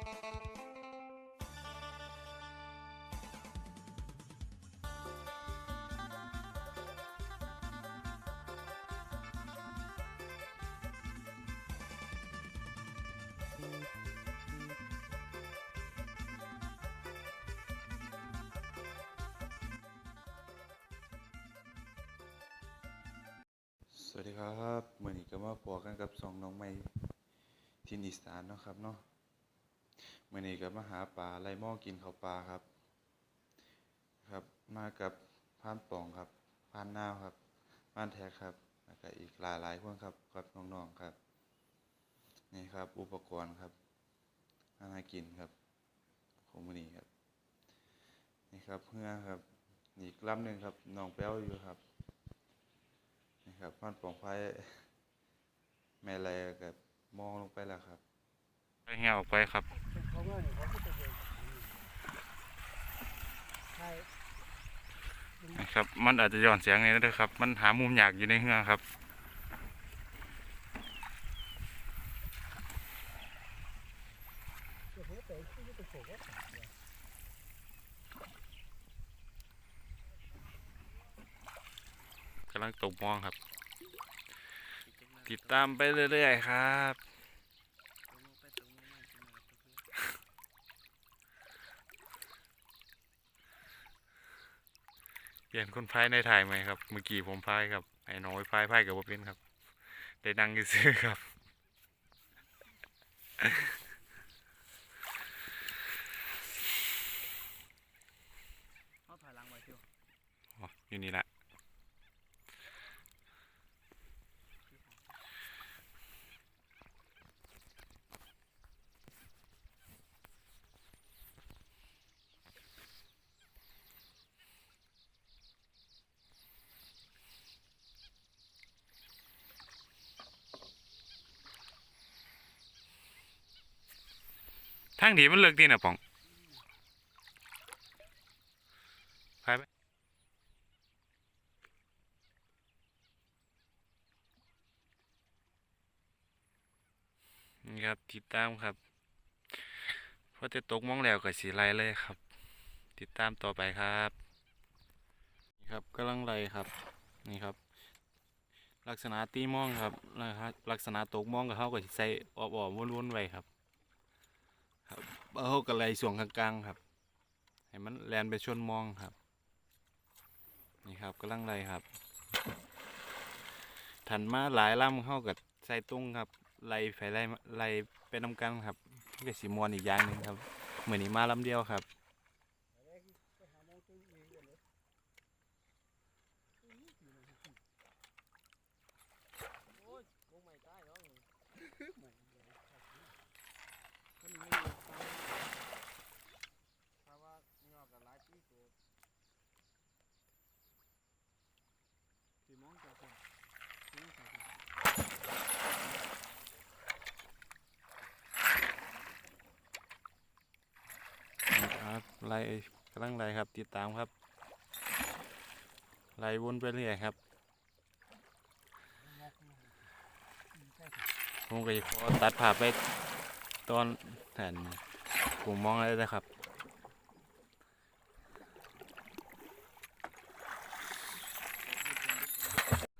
สวัสดีครับเมื่อนี้ก็มาพอกันกับสองน้องใหม่ที่อีสานเนาะครับเนาะ มื่อนี้ก็มาหาปลาไล่หม้อกินข้าวปลาครับ ครับ มากับพานป่องครับพานนาวครับพานแท็กครับแล้วก็อีกหลายหลายๆคนครับกับน้องๆครับ นี่ครับ อุปกรณ์ครับอาหารกินครับของมื่อนี้ครับ นี่ครับเพื่อครับนี่อีกลำหนึ่งครับน้องแป้วอยู่ครับนี่ครับมันปลองไฟแม่แลกับมองลงไปแล้วครับ เหี่ยวออกไปครับนะเดินใช่ครับ มันอาจจะย้อนเสียงไงนะด้อครับ มันหามุมอยากอยู่ในเฮือครับกำลังตกมองครับ ติดตามไปเรื่อยๆครับ เปลี่ยนคนพายในถ่ายไหมครับ เมื่อกี้ผมพายครับ ไอ้น้อยพายพายกับว่าเป็นครับ ได้นั่งซื้อๆครับ เขาถอยหลังไว้ที่อ๋ออยู่นี่แหละ ทางดีมันเลิกดีนะป๋องไปไปนี่ครับติดตามครับพอจะตกมองแล้วก็สีไลเลยครับ ติดตามต่อไปครับนี่ครับกำลังไล่ครับนี่ครับ ลักษณะตีมองครับนะครับลักษณะตกมองกับเขาก็ใส่ออบๆวนๆไว้ครับครับ เอาก็ไล่ส่วงกลางๆครับ ให้มันแลนไปชนมองครับ นี่ครับกำลังไล่ครับถันมาหลายลำเข้ากับใส่ตุ้งครับไล่ไฟไล่มาไล่ไปนำกันครับมันสีมวนอีกอย่างหนึ่งครับ เหมือนนี้มาลำเดียวครับไปหามองตัวเองกันเลยโอ้ยวงใหม่ใต้หม่มันไม่ถ้าว่าเงากับหลายปีตัวสี่มองจาก คนนี่ใส่ครับไล่กำลังไล่ครับ ติดตามครับไล่วนไปเรื่อยครับผมก็จะขอตัดภาพไปตอนแผ่นผมมองเลยนะครับ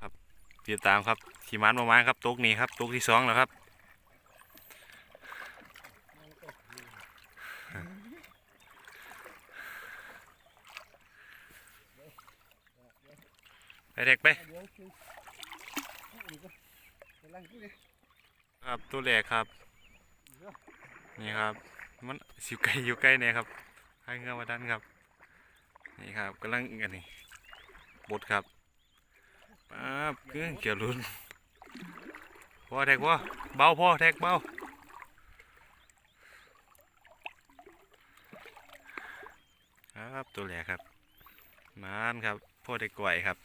ครับ ติดตามครับขี่มันประมาณครับตุกนี้ครับตุกที่สองแล้วครับไปเด็กไปครับตัวแรกครับ นี่ครับ มันสิวไกลอยู่ใกล้เนี่ยครับให้เงามาดันครับ นี่ครับกำลังอันนี้บดครับ ป๊าบเกี่ยวลุ้นพ่อแท็กพ่อเบาพ่อแท็กเบาครับตัวแรกครับมานครับพ่อได้ก่อยครับ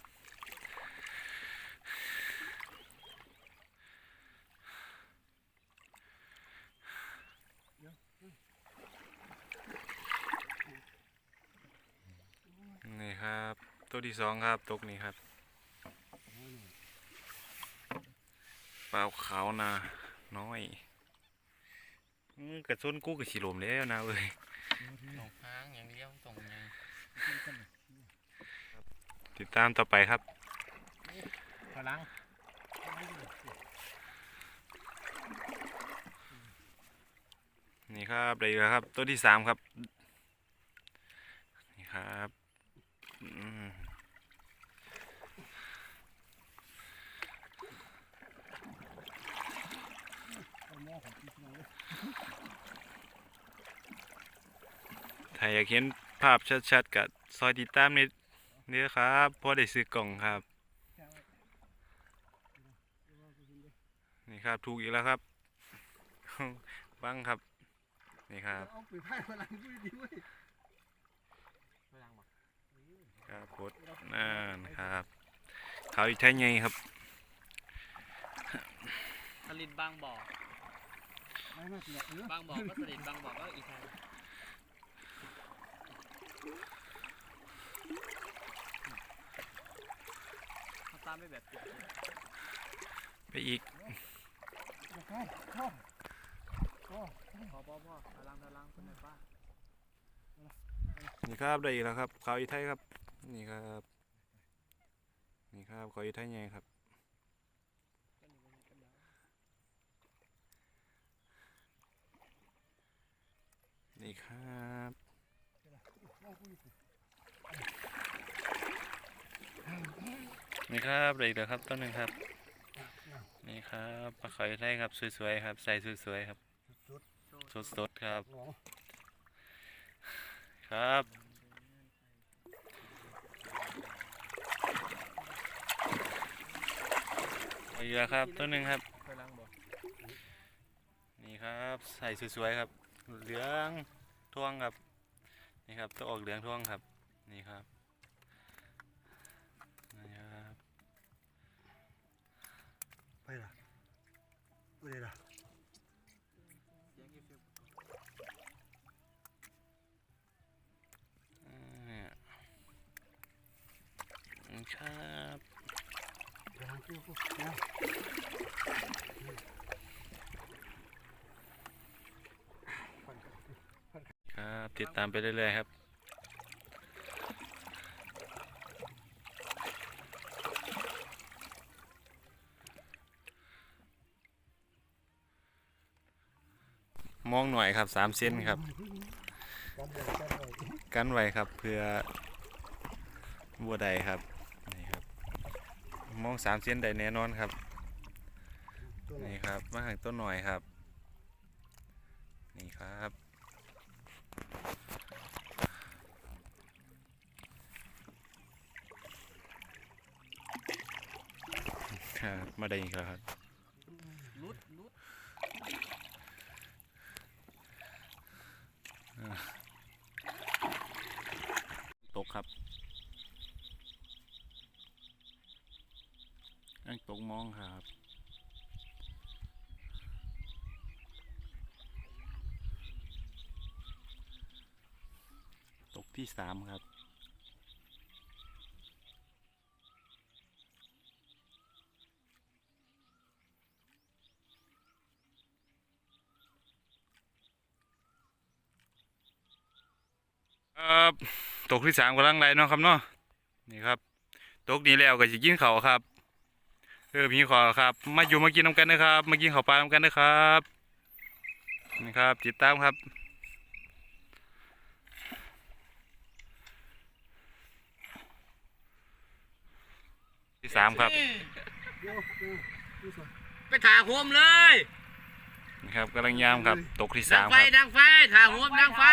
นี่ครับ ตัวที่สองครับตกนี้ครับ ปล่าขาวนาน้อยอื้อกระสุนกูก็สิลมแล้วนะเว้ยหนองค้างอย่างเดียวตรงยังติดตามต่อไปครับพลังนี่ครับได้อีกแล้วครับ ตัวที่สามครับ นี่ครับอืม เอาหม้อของพี่น้องเลย ถ้าอยากเห็นภาพชัดๆกับซอยติดตามในนี้ครับเพราะได้ซื้อกล่องครับ นี่ครับถูกอีกแล้วครับบังครับ นี่ครับเอาไปไพ่พลังด้วยดีเว้ยพลังบ่ครับกดนั่นครับเขาอีกไทยไงครับผลิตบางบ่อกบางบ่อก็ผลิตบางบ่อก็อีกทาง ตามไปแบบจุดไปอีกอย่าเข้าเข้าเข้าพอพอพอพลังพลังคนไหนป้านี่ครับได้อีกแล้วครับเขาอีไทยครับ นี่ครับ นี่ครับเขาอีไทยไงครับนี่ครับ เอาคุยสิ นี่ครับได้อีกแล้วครับต้นหนึ่งครับ นี่ครับปลาเขาอีกไทยครับสวยๆครับ ใส่สวยๆครับ สดสดๆครับ ครับเอาอีกแล้วครับต้นหนึ่งครับ นี่ครับใส่สวยๆครับ เหลืองท่วงครับ นี่ครับต้องออกเหลืองท่วงครับ นี่ครับนี่ครับ ไปล่ะไปเลยล่ะเสียงอีฟิวอ่านี่ครับพลังคิ้วกูเนี่ยครับ ติดตามไปเรื่อยๆครับ ม องหน่อยครับสามเส้นครับ กันไว้ครับเพื่อบัวใดครับนี่ครับ มองสามเส้นใดแน่นอนครับนี่ครับมาหางต้นหน่อยครับ นี่ครับครับมาได้อีกแล้วครับ ลุดลุด ตกครับอังตกมองครับตกที่สามครับ ครับตกที่สามกำลังไรเนาะครับเนาะนี่ครับ ตกนี้แล้วก็จะกินเขาครับเออมีขอครับ มาอยู่มากินน้ำกันนะครับ มากินข้าวปลาน้ำกันนะครับนี่ครับติดตามครับที่สามครับ ไปถ่าโฮมเลยนี่ครับกำลังยามครับ ตกที่ดัสางมไฟครับ ดังไฟถ่าโฮมดังไฟ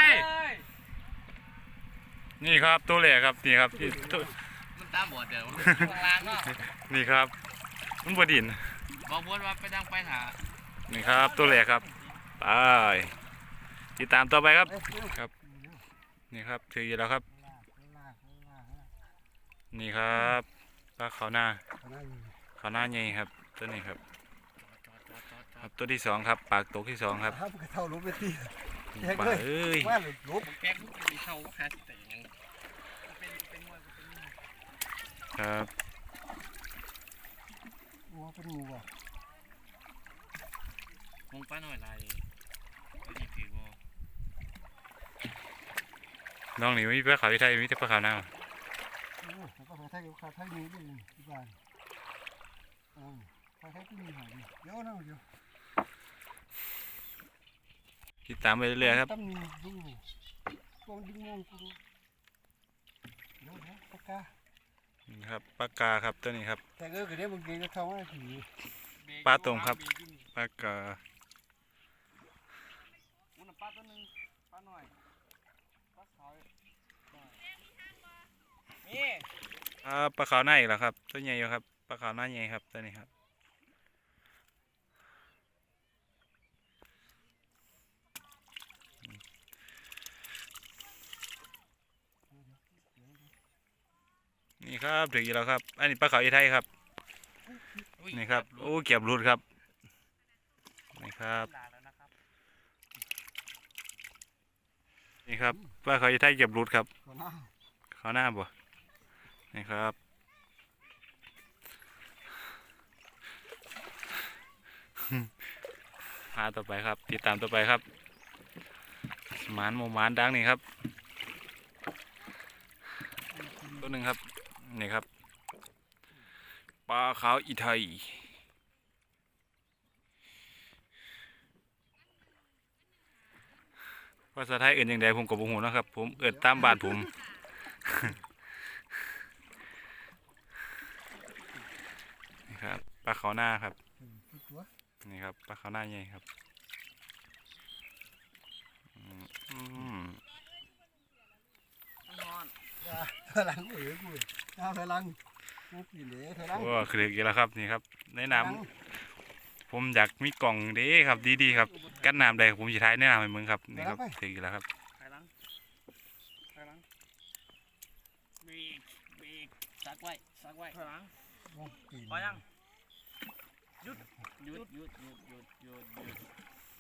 นี่ครับตัวแหลกครับนี่ครับที่ตัวมันตาบอดเดี๋ยวมันข้างล่างเนาะนี่ครับ มันบดินบอกบนว่าไปดังไฟถ่านี่ครับ ตัวแหลกครับไปติดตามต่อไปครับเอ้ยเดี๋ยวครับ นี่ครับถืออยู่แล้วครับลากลากลากลากนี่ครับปลาเขาวหน้าขนาดนี้เขาวหน้าใหญ่ครับ ตัวนี้ครับจอดจอดจอดจคอรัดบตัวที่สองครับ ปากตกที่สองครับครับกระเท่าลบไปตีแยก ป่เอยว่าหลุดลุกแกงมีเหยังเป็นเป็นมวยเป็นมวยครับปุ่งป้าน่อยลาไม่น้องนี่ไม่มีปลาขาวที่ไทยมีแต่ปลาขาวหน้าแล้วก็ปลาไทยกับปลาไทยนี้ด้วยบ้านโอ้ปลาไทยก็มีหายเยอะนะเยู่ ติดตามไปเรื่อยๆครับตั้มมีดูกองดึงมองกูเดี๋ยวนะปากกานี่ครับปลากาครับตัวนี้ครับ แต่เออก็ได้บางทีก็เข้ามาผีปลาตรงครับปลากาอุ้นปลาตัวหนึงปลาหน่อยปลาขาวนี่อ่าปลาขาวหน้าอีกแล้วครับ ตัวใหญ่อยู่ครับปลาขาวหน้าใหญ่ครับตัวนี้ครับ นี่ครับถึงอีกแล้วครับ อันนี้ปลาขาวอีไทยครับ นี่ครับ โอ้เก็บรุดครับ นี่ครับลาแล้วนะครับ นี่ครับปลาขาวอีไทยเก็บรุดครับก่อนหน้าขาวหน้าบ่ นี่ครับหาต่อไปครับ ติดตามต่อไปครับหมานหมูหมานดังนี่ครับ ตัวหนึ่งครับ นี่ครับปลาขาวอีไทยภาษาไทยเอื่นอยังไงผมก็บ่ฮู้เนะครับ ผมเอิ้นตามบ้านผมนี่ครับปลาขาวหน้าครับนี่ครับปลาขาวหน้าใหญ่ครับอืม อนพลังเอ๋กูเอาพลังกูปีนเลยพลังโอ้คืออีกแล้วครับนี่ครับในะนำผมอยากมีกล่องด้ครับ ดีๆครับกั้นน้ำได้ผมสิท้ายแนะนำให้มึงครับนี่ครับถึงอีกแล้วครับไปหลังไปหลังเบรกเบรกซักไว้ซักไว้ไปหลังพอยังหยุดหยุดหยุดหยุดหยุดหยุด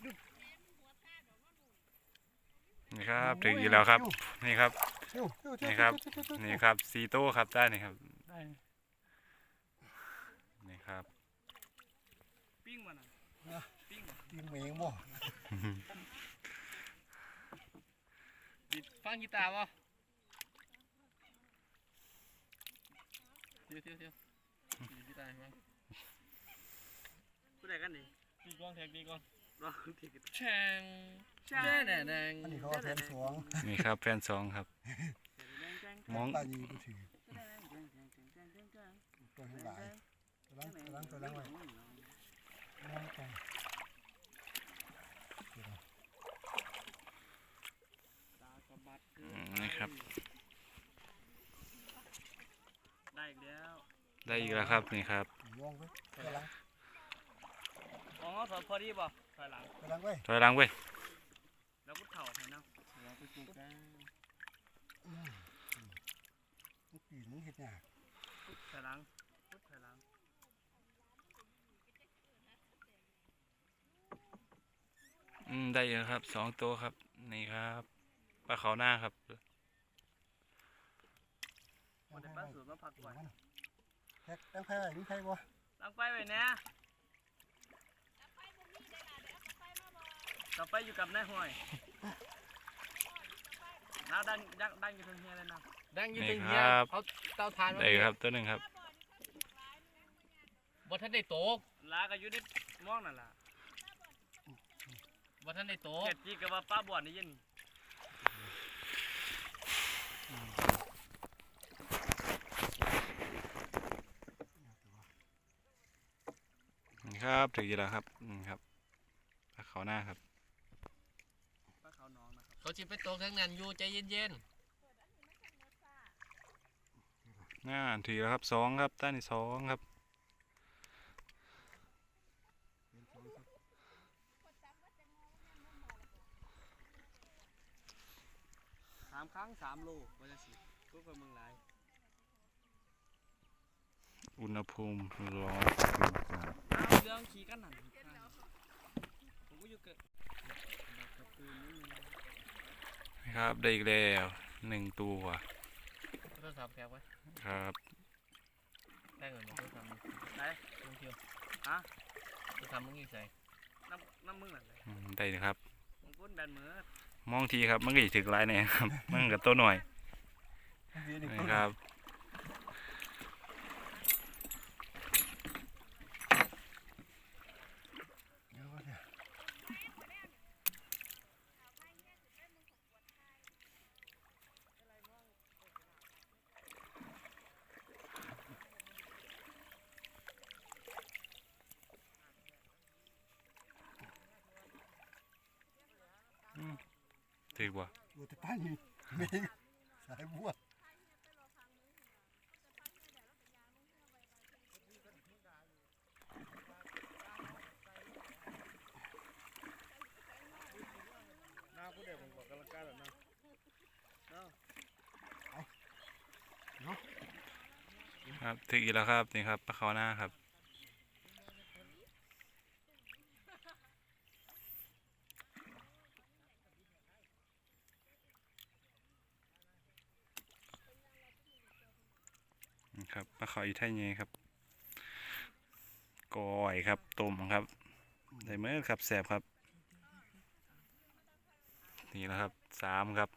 หยุดนี่ครับถึงอีกแล้วครับ นี่ครับ นี่นี่ครับ นี่ครับซีโต้ครับได้นี่ครับได้นี่ครับปิ้งมันอะปิ้งมันปีนเมงบ่ดิดฟังกีตาร์ป่ะเที่ยวเที่ยวเที่ยวดิดกีตาร์มั้งพูดอะไรกันนี่ดีก่อนแท็กดีก่อน รอทีกันแชงแชงแดงแดงอันนี้เขาแทนสวงนี่ครับแฟนสองครับ มองปลายีกูถือตัวทั้งหลายพลังพลังพลังไว้มองไปตากระบัดอืมนี่ครับ ได้อีกแล้วได้อีกแล้วครับนี่ครับ มองไปพลังอ๋อถอดพอดีป่ะถ อยหลังพลังไว้ถอยหลังเว้ยแล้วก็เถ่าให้นะแล้วก็จุกกันปีนมึงเห็ดหยาถอยหลังปุ๊บถอยหลังอืมได้เยอะครับสองตัวครับ นี่ครับปลาเขาวหน้าครับมันได้ปลาสูตรมาพักไว้แท็กตั้งไพ่ไว้มีไพ่บ่ตั้งไฟไว้นะ ต่อไปอยู่กับนายห้อยน้าดังดังดังอยู่ตรงเฮียเลยนะดังอยืนนี่ตึงคเฮียรับเขาเตาทานมาได้ครับตัวหนึ่งครับ บ่ทันได้โตกลาก็อยู่ในหม่องนั่นล่ะบ่ทันได้โตกเก็ดจีกับว่าป้าบวชนี่ยินนี่ครับถึงอีกแล้วครับนี่ครับปลาเขาวหน้าครับ ป้าเขาน้องนะครับ เขาสิไปโตกทั้งนั้นอยู่ใจเย็นหน้าถือแล้วครับสองครับต้านที่สองครับสามครั้งสามโลว่าจะสิทุกคนเมืองหลายอุณหภูมิร้อนเอาเรื่องขี่กันนั่นผมก็อยู่เกิดกระปืนนี่นะ ครับได้อีกแล้วหนึ่งตัวๆโทรศัพท์แกไว้ครับได้เงินมาโทรศัพท์มึงไหนลงเที่ยวฮะโทรศัพท์มึงอีกใส่น้ำน้ำมึงนั่นเลยอืมได้นะครับผมพุ่นแบนเหมือมองทีครับมันก็สิถึกหลายแน่ครับ มันก็ตัวหน่อยนะครับ เดี๋ยวก่อนเนี่ย ถึกบ่บัวตะไคร้นี่เมงสายบัวน้าผู้เด็กผมบอกกำลังกายแบบนั้นครับถึกอีกแล้วครับนี่ครับปลาเขาหน้าครับ นี่ครับปลา เขาอีไทยไงครับก้อยครับต้มครับได้เมื่อครับแสบครับ นี่แล้วครับสามครับ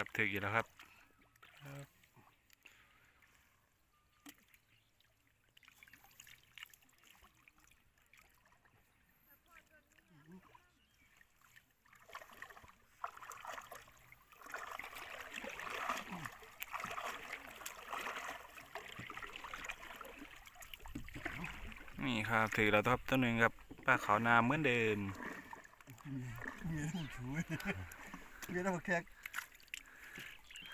ครับถึกอีกแล้วครับนี่ครับถือแล้วครับตัวหนึ่งครับปลาขาวนาเหมือนเดิมเมียต้อง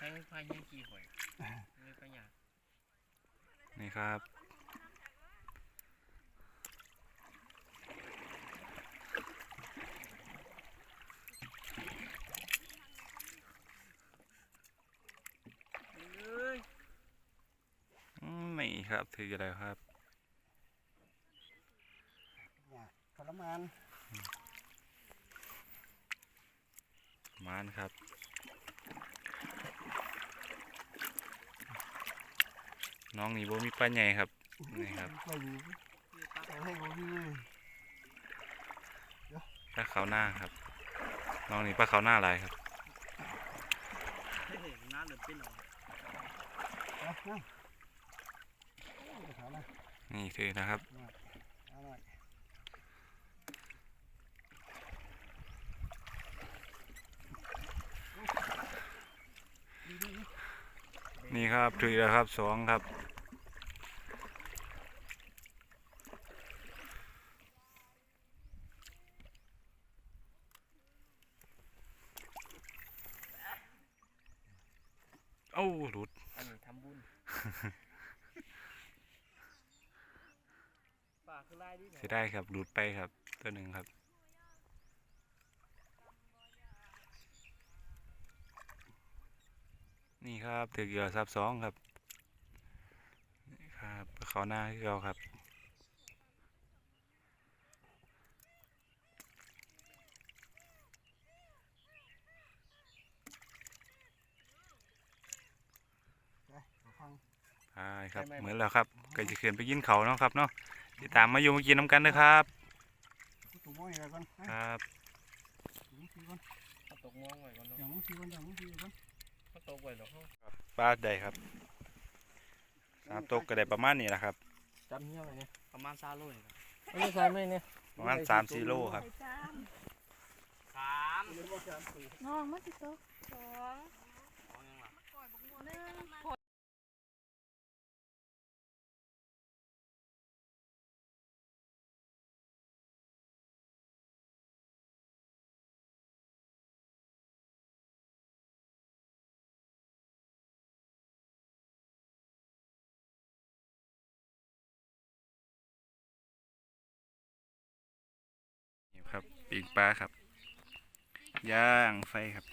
ช่วยเมียต้องมาแขกแทงพายยังกี่หอยไม่ปัญญานี่ครับเอ้ยอืมนี่ครับถือแล้วครับทรมานมานครับ น้องนี่บ่มีปลาใหญ่ครับนี่ครับป้าเลาขาวหน้าครับ น้องนี่ปลาขาวหน้าอะไรครับเฮ้ยน้าเหลือเป็นหรอเอาเอาเอาถามอะไรนี่ถือนะครับนี่ครับถือแล้วครับสองครับ เอ้าหลุด อันนี้ทำบุญ ปากคือลายดิ เสียได้ ครับ หลุดไปครับ ตัวหนึ่งครับ นี่ครับถือเกี่ยวซับสองครับนี่ครับเขาหน้าที่เราครับไปขอฟังใช่ครับเหมือนแล้วครับ ก็จะเขียนไปกินเขาวเนาะครับเนาะติดตามมาอยู่มากินน้ำกันนะครับกูตัวมองอะไรก่อนครับมึงทีก่อนเขาตกมองไว้ก่อนเนาะอย่างมึงทีก่อนอย่างมึงทีก่อนเขาตกไว้หรอกเขาปลาใดครับสามตกก็ได้ประมาณนี้แหละครับจำเหี้ยไว้เนี่ยประมาณซาโลยไม่ใช่ไหมเนี่ยประมาณสามสี่โลครับสามน้องมาสิโตะสอง ครับปีกปลาครับ ย่างไฟครับ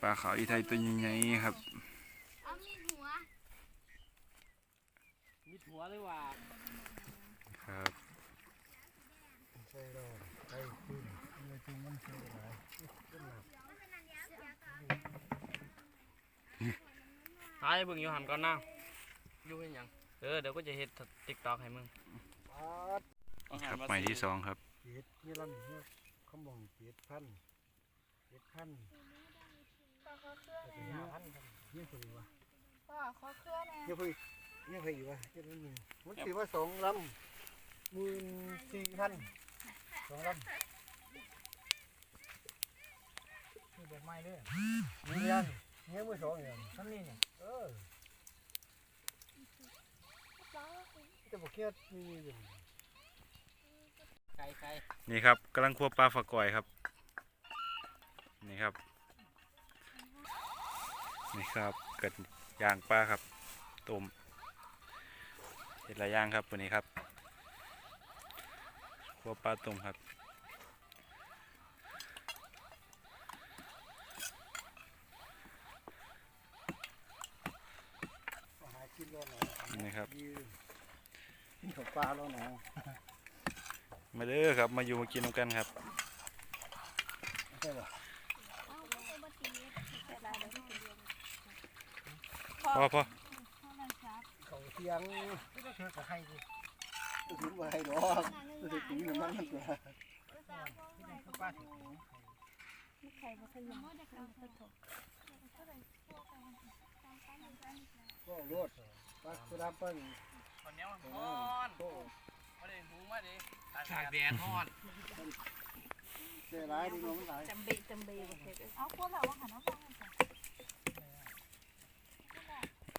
ปลาขาวอีไทยตัวใหญ่ๆครับเอามีดหัวมิดหัวเลยว่ะครับใส่รอใส่ขึ้นเลยจึงมันเสียหลายขึ้นหนักหายเบิ่งอยู่หันก่อนนะอยู่เห็นหยังเออเดี๋ยวก็จะเฮ็ดติ๊กต็อกให้มึงปาด ครับไม้ที่สองครับเจ็ดนี่ลำเนี่ยเขามองเจ็ดพันเจ็ดพันขอขอเครื่องแต่แน่ห้าพันเนี่ยพอดีวะพ่อขอเครื่องแน่เนี่ยพอดีเนี่ยพอดีวะเจ็ดนิดหนึ่งมันถือว่าสองลำหมื่นสี่พันสองลำคือแบบไม้เลยนี่เรียนเนี่ยมือสองเนี่ยท่านนี่เนี่ยเออจะบอกแค่มีอยู่ ไก่ไก่นี่ครับกำลังคั่วปลาฝักก่อยครับ นี่ครับ นี่ครับเกิดย่างปลาครับต้มเห็ดหลายอย่างครับวันนี้ครับคั่วปลาต้มครับนี่ครับ ยืนกินข้าวปลาแล้วหนอ มาเด้อครับมาอยู่มากินน้ำกันครับใช่ป่ะเอาไม่ได้บัตรีเวลาเดี๋ยวไม่เป็นเดือนพอพอพ่อมันชับเขาเทียงไม่ต้องเชื่อกับใครดิถึงมาให้ดอกจะถึงน้ำมันมันตัวก็จะพ่อใหม่ก็ป้าป้าถึงไม่ใครมาขยันไม่ได้ขยันถกก็รถปักกระปั้นตอนนี้ มันโอ้ฮ้อนโหมาดิหุงมาดิตากตากแดแดดดฮ้อนเสียร้ายดีน้องหลายจำเบจำเบเอาพวกเราว่าหันเอาฟังกันจ้ะ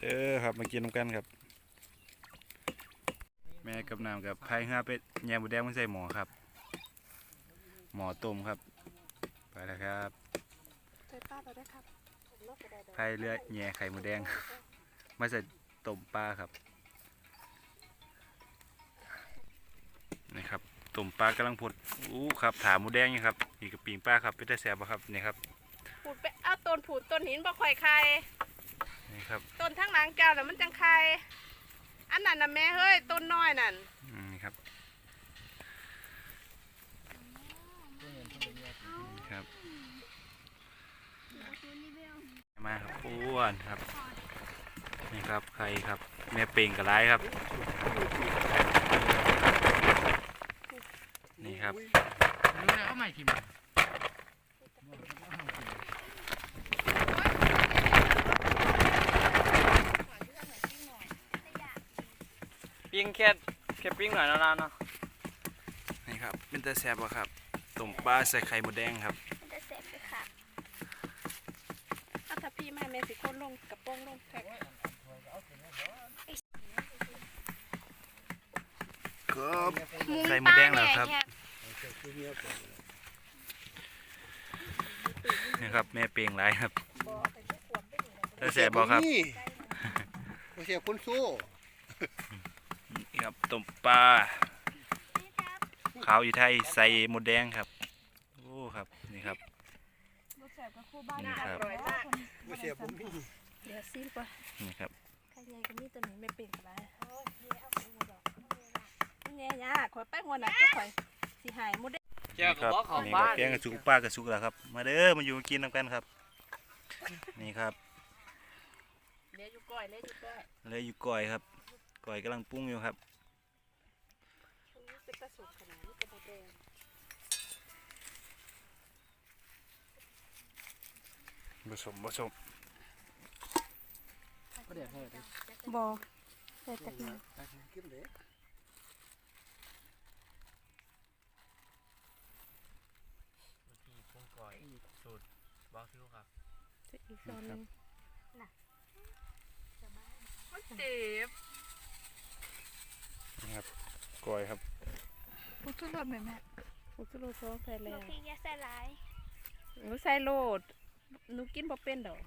เด้อครับมากินน้ำกันครับ แม่กับน้ำกับไข่เหือเป็ดแยมบุแดงมันใส่หมอครับ หมอต้มครับ ไปแล้วครับเจอป้าเราได้ครับรถกระไดเดินไข่เลือดแย่ไข่หมูแดง มาใส่ต้มปลาครับ นี่ครับต้มปลากำลังพดอู้ครับถามหมูแดงนี่ครับอีกกับปิงปลาครับเป็นแต่แสบบ่ครับนี่ครับผูดไปเอาต้นผูดต้นหินบ่ค่อยใครนี่ครับต้นทั้งหลังแก้วน่ะมันจังใครอันนั้นน่ะแม่เฮ้ยต้นน้อยนั่นอืมนี่ครับนี่ครับมาครับอ้วนครับนี่ครับไข่ครับแม่เป่งกับไรครับ นี่ครับรู้แล้วเอาใหม่ทีมปิ้งแค่แค่ปิ้งหน่อยแล้วนะเนาะนี่ครับเป็นแต่แสบบ่ครับต้มปลาใส่ไข่หมูแดงครับมันจะเสร็จเลยค่ะเอาถ้าพี่มาแม่สิคนลงกระโปรงลงแท็กครับใส่หมูแดงแล้วครับคือเมียก่อ นนี่ครับ แม่เป่งไรครับแต่แสบบ่ครับนี่เสียคนสู้นี่ครับต้มปลาขาวอยู่ไทยใส่หมูแดงครับโอ้ครับนี่ครับรถแสบกับคู่บ้านนี่ครับอร่อยมากไม่เสียผมมีเดี๋ยวซิก่อนนี่ครับใครใหญ่ก็มีตัวนี้ไม่เป็นก็ได้แง่ยาขอยไปหัวหน้าก็ข่อยสิหายหมดเด้ เจ้านี่ก็ครับบอกเขานี่บ้าก็น แกงกระสุกปลากระสุกแล้วครับ มาเด้อมาอยู่มากินน้ำกันครับ นี่ครับเลี้ยอยู่ก้อยเลี้ยอยู่ก้อยเลยอยู่ก่อยครับก่อยกำลังปรุงอยู่ครับช่วงนี้เป็นกระสุนขนาดนี้กระโดดแดงผสมผสมก็เดี๋ยวให้ดิบ่ใส่จักหน่อยกินเลย พี่ปรุงก่อย สูตรบอกซิวครับใส่อีกช้อนหนึงมันเจ็บนี่ครับก่อยครับพูดทุกรถไหมแม่อุจุโรซองใส่แล้วพี่ยาใส่ร้ายหนูใส่โลดหนูกินบ่เป็นดอก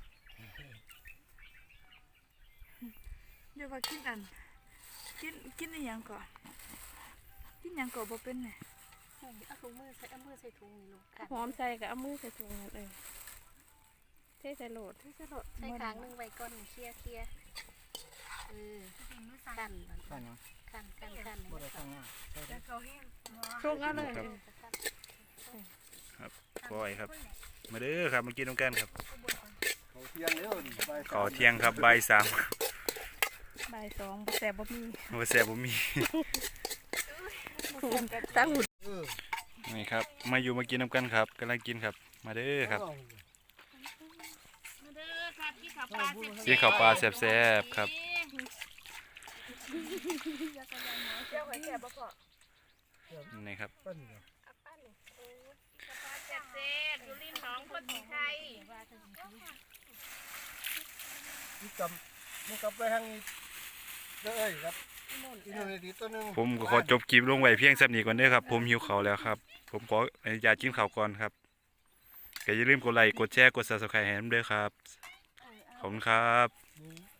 เดี๋ยวว่ากินอัน กินกินอีหยังก่อนกินหยังก่อนบ่เป็นไง เอาถุงมือใส่เอามือใส่ถุงนี่ลูกหอมใส่กับเอามือใส่ถุงนั่นเองเทใส่โหลดใส่รถใส่ขางหนึงไว้ก่อนเคลียร์เคลียร์เออกันใช่เนาะขกันกันกันบ่ได้ทางอะโชคกันเลยปล่อยครับ มาเด้อครับมากินน้ำกันครับเขาเที่ยงแล้วนี่บ่ายสามขอเที่ยงครับบ่ายสามบ่ายสองบ่แต่บ่มีว่าแซ่บบ่มีตั้งหุ่นเออ นี่ครับมาอยู่มากินน้ำกันครับกำลังกินครับ มาเด้อครับเอามาเด้อครับที่ขับปลาเสร็จกินข้าวปลาแซ่บๆครับเจ้าข่อยแซ่บบ่พอนี่ครับปั้นเหรอเสร็จเสร็จอยู่ริมหนองคนสีไทยนี่กำมันกำไปทางนี้เด้อเอ้ยครับ ผมก็ขอจบคลิปลงไว้เพียงสักนี้ก่อนเด้อครับ ผมหิวข้าวแล้วครับ ผมขออนุญาตกินข้าวก่อนครับก็อย่าลืมกดไลค์กดแชร์กดซับสไครต์ให้ผมด้วยครับ ขอบคุณครับ